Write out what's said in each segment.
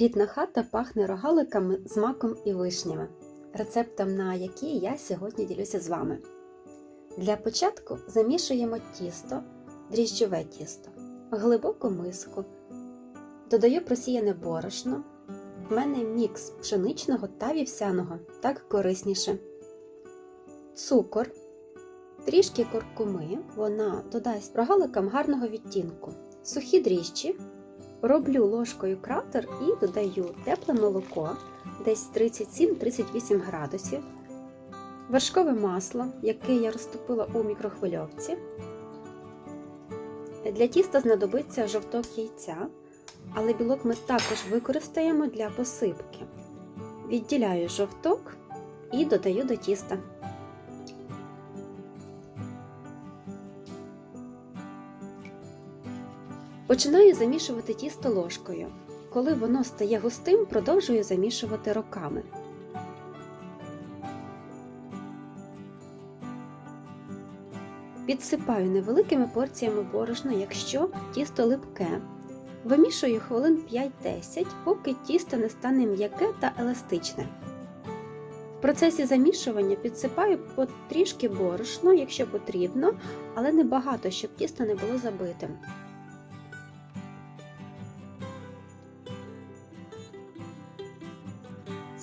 Рідна хата пахне рогаликами з маком і вишнями, рецептом на які я сьогодні ділюся з вами. Для початку замішуємо тісто, дріжджове тісто, глибоку миску. Додаю просіяне борошно. В мене мікс пшеничного та вівсяного, так корисніше. Цукор, трішки куркуми, вона додасть рогаликам гарного відтінку. Сухі дріжджі, роблю ложкою кратер і додаю тепле молоко, десь 37-38 градусів, вершкове масло, яке я розтопила у мікрохвильовці. Для тіста знадобиться жовток яйця, але білок ми також використаємо для посипки. Відділяю жовток і додаю до тіста. Починаю замішувати тісто ложкою. Коли воно стає густим, продовжую замішувати руками. Підсипаю невеликими порціями борошна, якщо тісто липке. Вимішую хвилин 5-10, поки тісто не стане м'яке та еластичне. В процесі замішування підсипаю потрішки борошно, якщо потрібно, але не багато, щоб тісто не було забитим.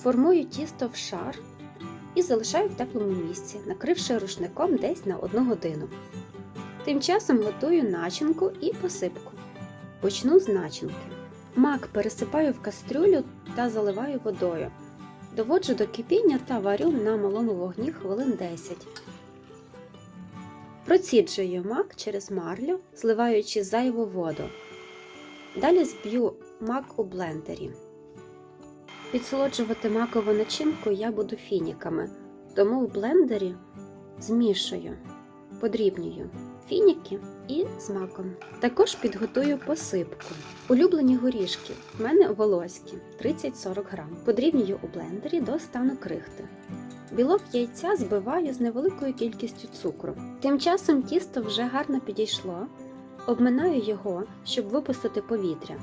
Формую тісто в шар і залишаю в теплому місці, накривши рушником десь на 1 годину. Тим часом готую начинку і посипку. Почну з начинки. Мак пересипаю в кастрюлю та заливаю водою. Доводжу до кипіння та варю на малому вогні хвилин 10. Проціджую мак через марлю, зливаючи зайву воду. Далі зб'ю мак у блендері. Підсолоджувати макову начинку я буду фініками, тому в блендері змішую, подрібнюю фініки і з маком. Також підготую посипку. Улюблені горішки в мене волоські 30-40 грам. Подрібнюю у блендері до стану крихти. Білок яйця збиваю з невеликою кількістю цукру. Тим часом тісто вже гарно підійшло. Обминаю його, щоб випустити повітря.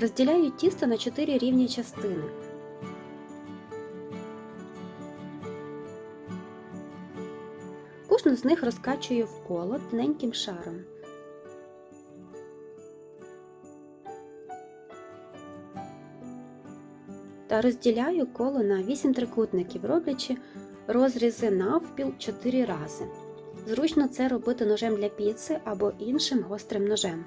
Розділяю тісто на 4 рівні частини. Кожну з них розкачую в коло тоненьким шаром. Та розділяю коло на 8 трикутників, роблячи розрізи навпіл 4 рази. Зручно це робити ножем для піци або іншим гострим ножем.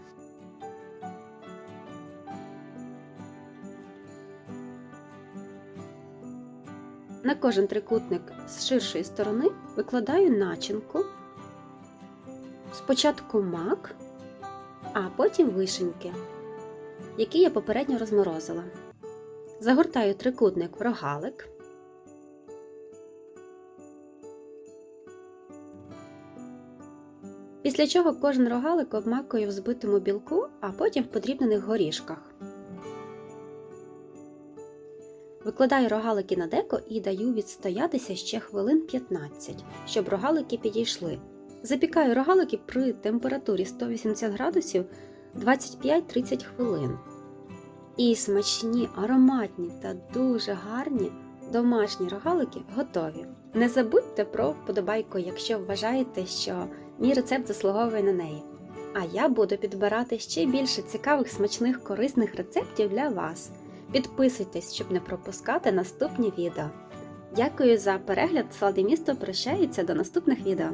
На кожен трикутник з ширшої сторони викладаю начинку, спочатку мак, а потім вишеньки, які я попередньо розморозила. Загортаю трикутник в рогалик. Після чого кожен рогалик обмакую в збитому білку, а потім в подрібнених горішках. Викладаю рогалики на деко і даю відстоятися ще хвилин 15, щоб рогалики підійшли. Запікаю рогалики при температурі 180 градусів 25-30 хвилин. І смачні, ароматні та дуже гарні домашні рогалики готові. Не забудьте про вподобайку, якщо вважаєте, що мій рецепт заслуговує на неї. А я буду підбирати ще більше цікавих, смачних, корисних рецептів для вас. Підписуйтесь, щоб не пропускати наступні відео. Дякую за перегляд. Сладе місто прощається до наступних відео.